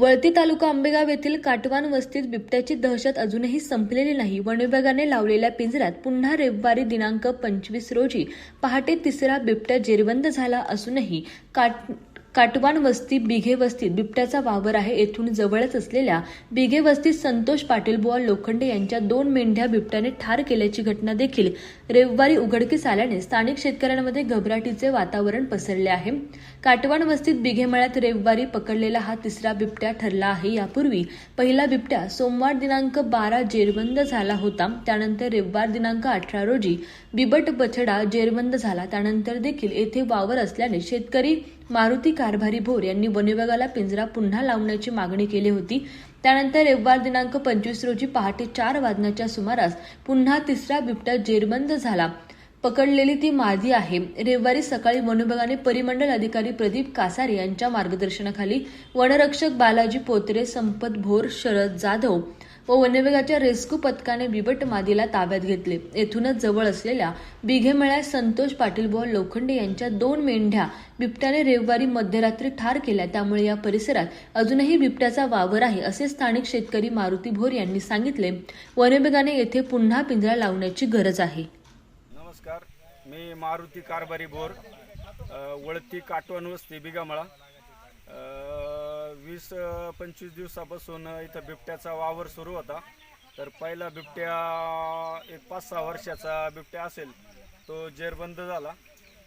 वळती तालुका आंबेगाव येथील काटवान वस्तीत बिबट्याची दहशत अजूनही संपलेली नाही. वन विभागाने लावलेल्या पिंजऱ्यात पुन्हा रविवारी दिनांक पंचवीस रोजी पहाटे तिसरा बिबट्या जेरबंद झाला असूनही काट काटवान वस्ती बिघे वस्तीत बिबट्याचा वावर आहे. येथून जवळच असलेल्या बिघे वस्तीत संतोष पाटील बुवा लोखंडे यांच्या दोन मेंढ्या बिबट्याने ठार केल्याची घटना देखील रविवारी उघडकीस आल्याने स्थानिक शेतकऱ्यांमध्ये घबराटीचे वातावरण पसरले आहे. काटवान वस्तीत बिघेमळ्यात रविवारी पकडलेला हा तिसरा बिबट्या ठरला आहे. यापूर्वी पहिला बिबट्या सोमवार दिनांक बारा जेरबंद झाला होता. त्यानंतर रविवार दिनांक अठरा रोजी बिबट बछडा जेरबंद झाला. त्यानंतर देखील येथे वावर असल्याने शेतकरी मारुती कारभारी भोर यांनी वनविभागाला पिंजरा पुन्हा लावण्याची मागणी केली होती. त्यानंतर रविवार दिनांक पंचवीस रोजी पहाटे चार वाजण्याच्या सुमारास पुन्हा तिसरा बिबट्या जेरबंद झाला. पकडलेली ती मादी आहे. रविवारी सकाळी वनविभागाने परिमंडल अधिकारी प्रदीप कासारे यांच्या मार्गदर्शनाखाली वनरक्षक बालाजी पोत्रे संपत भोर शरद जाधव व वनविभागाच्या रेस्क्यू पथकाने बिबट मादीला ताब्यात घेतले. येथूनच जवळ असलेल्या बिघेमळ्या संतोष पाटील बुवा लोखंडे यांच्या दोन मेंढ्या बिबट्याने रविवारी मध्यरात्री ठार केल्या. त्यामुळे या परिसरात अजूनही बिबट्याचा वावर आहे असे स्थानिक शेतकरी मारुती भोर यांनी सांगितले. वनविभागाने येथे पुन्हा पिंजरा लावण्याची गरज आहे. नमस्कार. मी मारुती कारभारी भोर वळती काटवण वस्ती बिगामळा वीस पंचवीस दिवसापासून इथं बिबट्याचा वावर सुरू होता. तर पहिला बिबट्या एक पाच सहा वर्षाचा बिबट्या असेल तो जेरबंद झाला.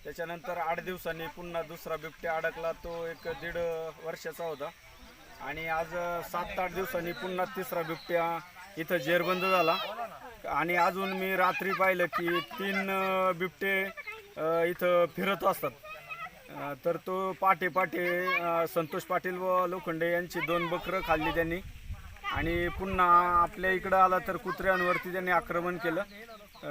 त्याच्यानंतर आठ दिवसांनी पुन्हा दुसरा बिबट्या अडकला तो एक दीड वर्षाचा होता. आणि आज सात आठ दिवसांनी पुन्हा तिसरा बिबट्या इथं जेरबंद झाला. आणि अजून मी रात्री पाहिलं की तीन बिबटे इथं फिरत असतात. अ, तर तो पाटे पाटे अ, संतोष पाटील व लोखंडे यांची दोन बकरं खाल्ली त्यांनी. आणि पुन्हा आपल्या इकडं आला तर कुत्र्यांवरती त्यांनी आक्रमण केलं. अ,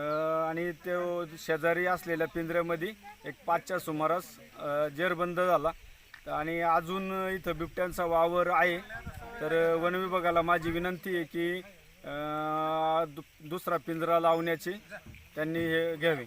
आणि तो शेजारी असलेल्या पिंजऱ्यामध्ये एक पाचच्या सुमारास अ, जेरबंद झाला. आणि अजून इथं बिबट्यांचा वावर आहे. तर वन विभागाला माझी विनंती आहे की अ, दु- दुसरा पिंजरा लावण्याची त्यांनी हे घ्यावे.